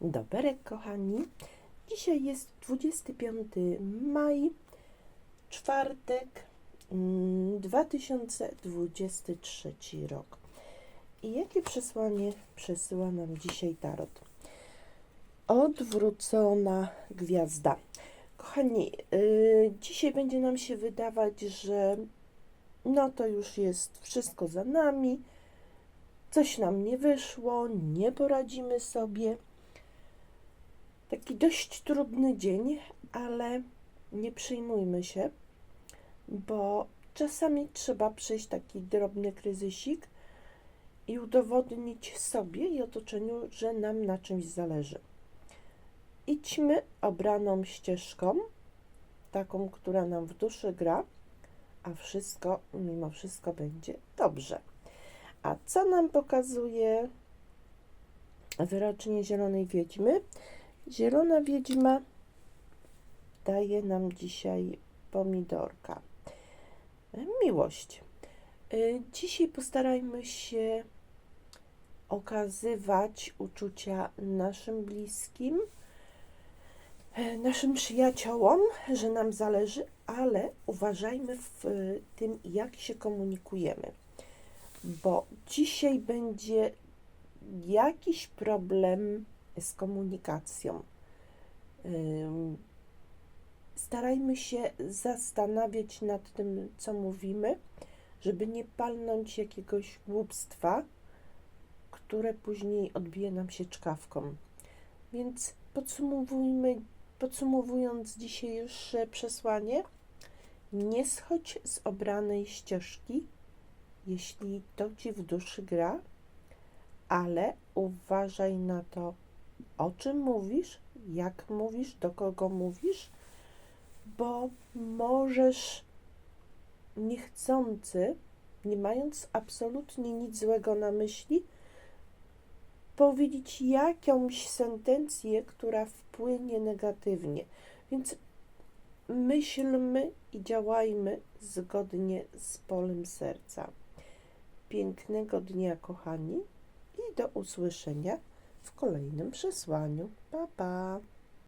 Doberek, kochani. Dzisiaj jest 25 maj, czwartek, mm, 2023 rok. I jakie przesłanie przesyła nam dzisiaj Tarot? Odwrócona gwiazda. Kochani, yy, dzisiaj będzie nam się wydawać, że no to już jest wszystko za nami, coś nam nie wyszło, nie poradzimy sobie. Taki dość trudny dzień, ale nie przejmujmy się, bo czasami trzeba przejść taki drobny kryzysik i udowodnić sobie i otoczeniu, że nam na czymś zależy. Idźmy obraną ścieżką, taką, która nam w duszy gra, a wszystko, mimo wszystko będzie dobrze. A co nam pokazuje wyrocznie Zielonej Wiedźmy? Zielona Wiedźma daje nam dzisiaj pomidorka. Miłość. Y, Dzisiaj postarajmy się okazywać uczucia naszym bliskim, e, naszym przyjaciołom, że nam zależy, ale uważajmy w y, tym, jak się komunikujemy, bo dzisiaj będzie jakiś problem z komunikacją. Starajmy się zastanawiać nad tym, co mówimy, żeby nie palnąć jakiegoś głupstwa, które później odbije nam się czkawką. Więc podsumowujmy, podsumowując dzisiejsze przesłanie, nie schodź z obranej ścieżki, jeśli to ci w duszy gra, ale uważaj na to, o czym mówisz, jak mówisz, do kogo mówisz, bo możesz niechcący, nie mając absolutnie nic złego na myśli, powiedzieć jakąś sentencję, która wpłynie negatywnie. Więc myślmy i działajmy zgodnie z polem serca. Pięknego dnia, kochani, i do usłyszenia w kolejnym przesłaniu. Pa, pa!